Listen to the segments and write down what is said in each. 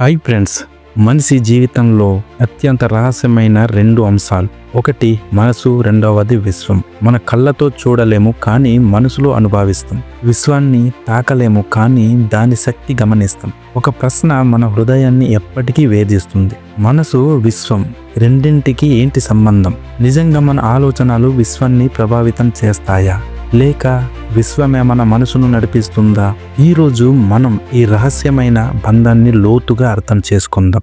Hi friends మనిషి జీవితంలో అత్యంత రహస్యమైన రెండు అంశాలు. ఒకటి మనసు రెండవది విశ్వం. మన కళ్ళతో చూడలేము కానీ మనసులో అనుభవిస్తాం. విశ్వాన్ని తాకలేము కానీ దాని శక్తి గమనిస్తాం. ఒక ప్రశ్న మన హృదయాన్ని ఎప్పటికీ వేధిస్తుంది. మనసు విశ్వం రెండింటికి ఏంటి సంబంధం? నిజంగా మన ఆలోచనలు విశ్వాన్ని ప్రభావితం చేస్తాయా? లేక విశ్వమే మన మనసును నడిపిస్తుందా? ఈరోజు మనం ఈ రహస్యమైన బంధాన్ని లోతుగా అర్థం చేసుకుందాం.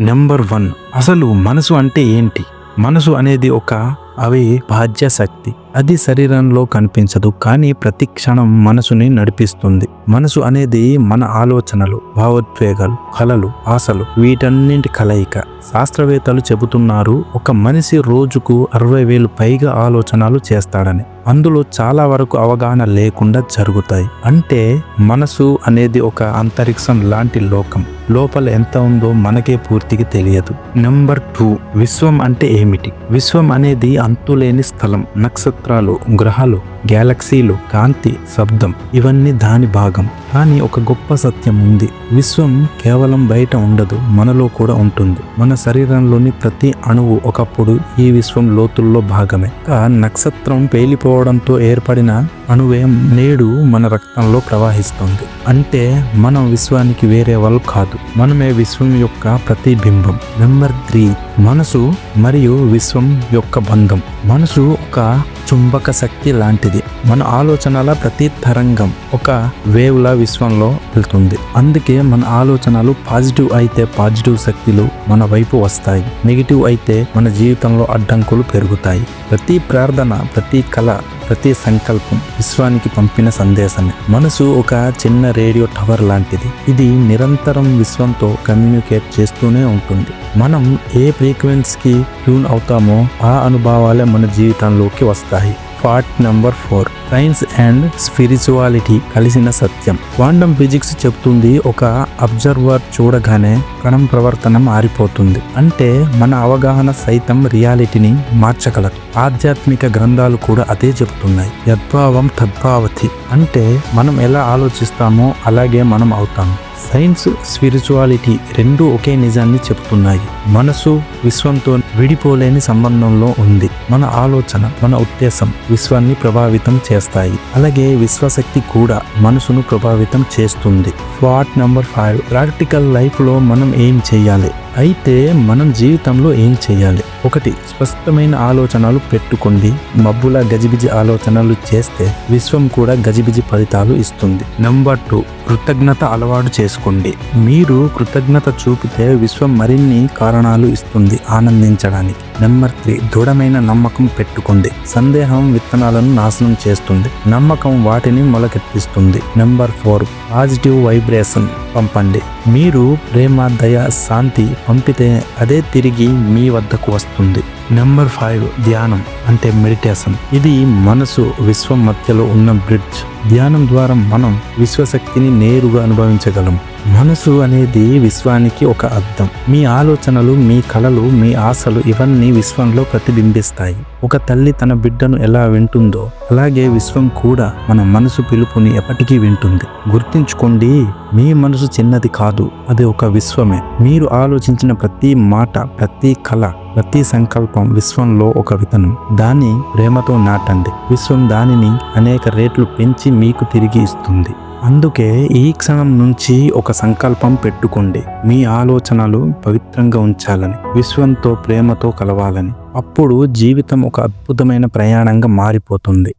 నెంబర్ వన్ అసలు మనసు అంటే ఏంటి? మనసు అనేది ఒక అవి బాధ్య శక్తి అది శరీరంలో కనిపించదు కానీ ప్రతి క్షణం మనసుని నడిపిస్తుంది. మనసు అనేది మన ఆలోచనలు భావోద్వేగాలు కలలు ఆశలు వీటన్నింటి కలయిక. శాస్త్రవేత్తలు చెబుతున్నారు ఒక మనిషి రోజుకు అరవై వేలు పైగా ఆలోచనలు చేస్తాడని. అందులో చాలా వరకు అవగాహన లేకుండా జరుగుతాయి. అంటే మనసు అనేది ఒక అంతరిక్షం లాంటి లోకం. లోపల ఎంత ఉందో మనకే పూర్తిగా తెలియదు. నెంబర్ టూ విశ్వం అంటే ఏమిటి? విశ్వం అనేది అంతులేని స్థలం నక్షత్రాలు గ్రహాలు గ్యాలక్సీలు కాంతి శబ్దం ఇవన్నీ దాని భాగం. కానీ ఒక గొప్ప సత్యం ఉంది. విశ్వం కేవలం బయట ఉండదు మనలో కూడా ఉంటుంది. మన శరీరంలోని ప్రతి అణువు ఒకప్పుడు ఈ విశ్వం లోతుల్లో భాగమే. నక్షత్రం పేలిపోవడంతో ఏర్పడిన అణువే నేడు మన రక్తంలో ప్రవహిస్తుంది. అంటే మనం విశ్వానికి వేరే వాళ్ళు కాదు. మనమే విశ్వం యొక్క ప్రతిబింబం. Number three. మనసు మరియు విశ్వం యొక్క బంధం. మనసు ఒక చుంబక శక్తి లాంటిది. మన ఆలోచనల ప్రతి తరంగం ఒక వేవ్ల విశ్వంలో వెళ్తుంది. అందుకే మన ఆలోచనలు పాజిటివ్ అయితే పాజిటివ్ శక్తులు మన వైపు వస్తాయి. నెగిటివ్ అయితే మన జీవితంలో అడ్డంకులు పెరుగుతాయి. ప్రతి ప్రార్థన ప్రతి కళ ప్రతి సంకల్పం విశ్వానికి పంపిన సందేశమే. మనసు ఒక చిన్న రేడియో టవర్ లాంటిది. ఇది నిరంతరం విశ్వంతో కమ్యూనికేట్ చేస్తూనే ఉంటుంది. మనం ఏ ఫ్రీక్వెన్సీకి ట్యూన్ అవుతామో ఆ అనుభవాలే మన జీవితంలోకి వస్తాయి. Part number four. Science and spirituality కలిసిన సత్యం. క్వాంటమ్ ఫిజిక్స్ చెప్తుంది ఒక అబ్జర్వర్ చూడగానే కణం ప్రవర్తన మారిపోతుంది. అంటే మన అవగాహన సైతం రియాలిటీని మార్చగలదు. ఆధ్యాత్మిక గ్రంథాలు కూడా అదే చెప్తున్నాయి. యద్భావం తద్భావతి. అంటే మనం ఎలా ఆలోచిస్తామో అలాగే మనం అవుతాము సైన్స్ స్పిరిచువాలిటీ రెండు ఒకే నిజాన్ని చెప్తున్నాయి. మనసు విశ్వంతో విడిపోలేని సంబంధంలో ఉంది. మన ఆలోచన మన ఉద్దేశం విశ్వాన్ని ప్రభావితం చేస్తాయి. అలాగే విశ్వశక్తి కూడా మనసును ప్రభావితం చేస్తుంది. పార్ట్ నెంబర్ ఫైవ్ ప్రాక్టికల్ లైఫ్లో మనం ఏం చేయాలి? అయితే మనం జీవితంలో ఏం చేయాలి? ఒకటి స్పష్టమైన ఆలోచనలు పెట్టుకోండి. మబ్బుల గజిబిజి ఆలోచనలు చేస్తే విశ్వం కూడా గజిబిజి ఫలితాలు ఇస్తుంది. నెంబర్ టూ కృతజ్ఞత అలవాటు చేసుకోండి. మీరు కృతజ్ఞత చూపితే విశ్వం మరిన్ని కారణాలు ఇస్తుంది ఆనందించడానికి. నెంబర్ త్రీ దృఢమైన నమ్మకం పెట్టుకోండి. సందేహం విత్తనాలను నాశనం చేస్తుంది. నమ్మకం వాటిని మొలకెత్తిస్తుంది. నెంబర్ ఫోర్ పాజిటివ్ వైబ్రేషన్ పంపండి. మీరు ప్రేమ దయ శాంతి పంపితే అదే తిరిగి మీ వద్దకు వస్తుంది. నెంబర్ ఫైవ్ ధ్యానం. అంటే మెడిటేషన్. ఇది మనసు విశ్వం మధ్యలో ఉన్న బ్రిడ్జ్. ధ్యానం ద్వారా మనం విశ్వశక్తిని నేరుగా అనుభవించగలం. మనసు అనేది విశ్వానికి ఒక అర్థం మీ ఆలోచనలు మీ కళలు మీ ఆశలు ఇవన్నీ విశ్వంలో ప్రతిబింబిస్తాయి. ఒక తల్లి తన బిడ్డను ఎలా వింటుందో అలాగే విశ్వం కూడా మన మనసు పిలుపుని ఎప్పటికీ వింటుంది. గుర్తుంచుకోండి మీ మనసు చిన్నది కాదు అది ఒక విశ్వమే. మీరు ఆలోచించిన ప్రతి మాట ప్రతి కళ ప్రతి సంకల్పం విశ్వంలో ఒక విత్తనం దాన్ని ప్రేమతో నాటండి. విశ్వం దానిని అనేక రేట్లు పెంచి మీకు తిరిగి ఇస్తుంది. అందుకే ఈ క్షణం నుంచి ఒక సంకల్పం పెట్టుకోండి. మీ ఆలోచనలు పవిత్రంగా ఉంచాలని విశ్వంతో ప్రేమతో కలవాలని. అప్పుడు జీవితం ఒక అద్భుతమైన ప్రయాణంగా మారిపోతుంది.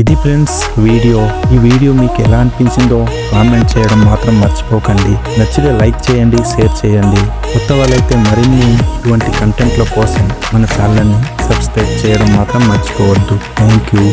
ఇది ఫ్రెండ్స్ వీడియో. ఈ వీడియో మీకు ఎలా అనిపించిందో కామెంట్ చేయడం మాత్రం మర్చిపోకండి. నచ్చితే లైక్ చేయండి షేర్ చేయండి. కొత్త వాళ్ళైతే మరిన్ని ఇటువంటి కంటెంట్ల కోసం మన ఛానల్ని సబ్స్క్రైబ్ చేయడం మాత్రం మర్చిపోవద్దు. Thank you